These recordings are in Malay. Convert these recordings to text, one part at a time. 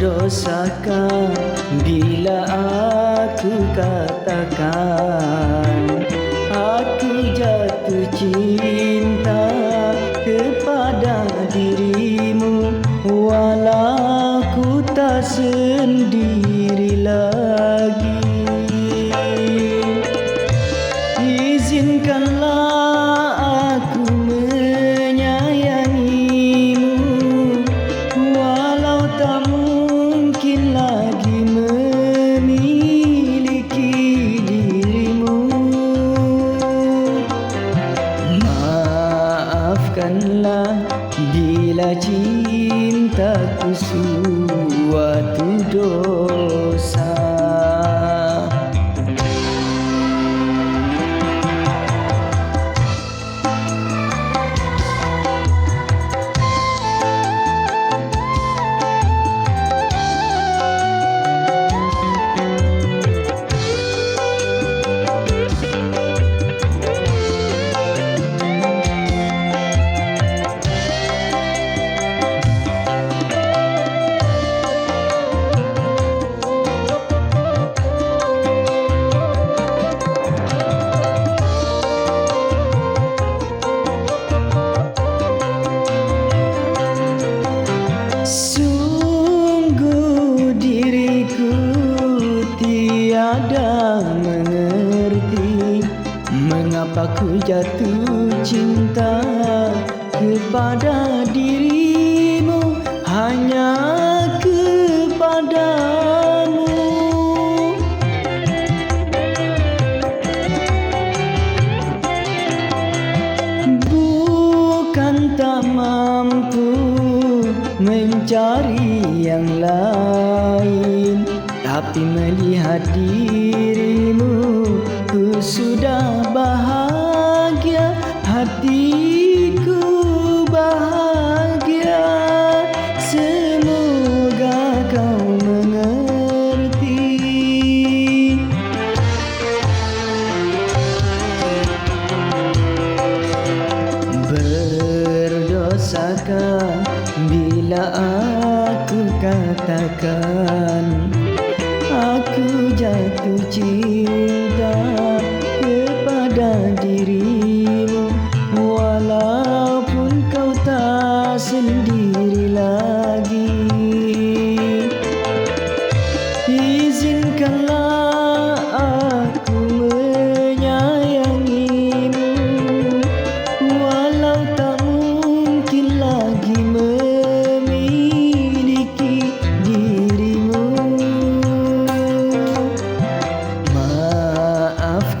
dosakan bila aku katakan aku jatuh cinta kepada dirimu walau ku tak sendiri lagi memiliki dirimu. Maafkanlah bila cintaku suatu dosa tiada mengerti Mengapa ku jatuh cinta kepada dirimu Hanya kepadamu. Bukan tak mampu mencari yang lain Tapi melihat dirimu Ku sudah bahagia. Hatiku bahagia. Semoga kau mengerti. Berdosakah bila aku katakan Aku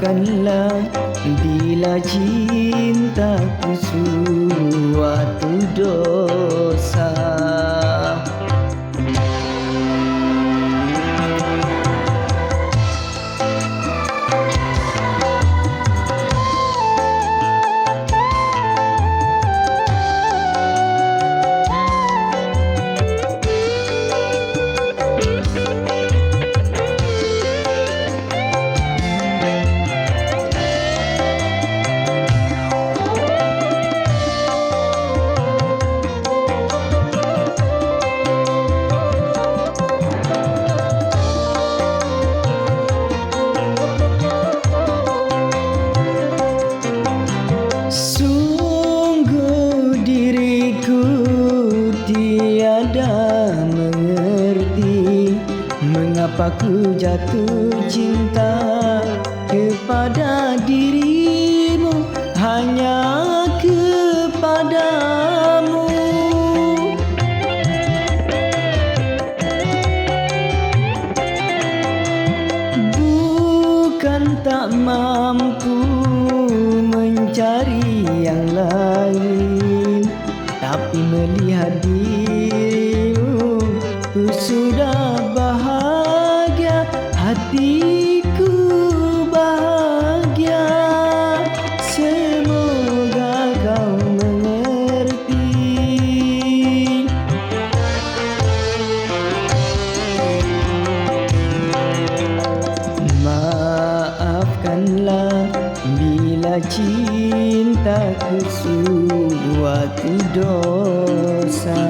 Maafkanlah bila cintaku suatu dosa Mengapa ku jatuh cinta kepada dirimu? Hanya kepadamu. Bukan tak mampu mencari yang lain Tapi melihat dirimu Maafkanlah bila cintaku suatu dosa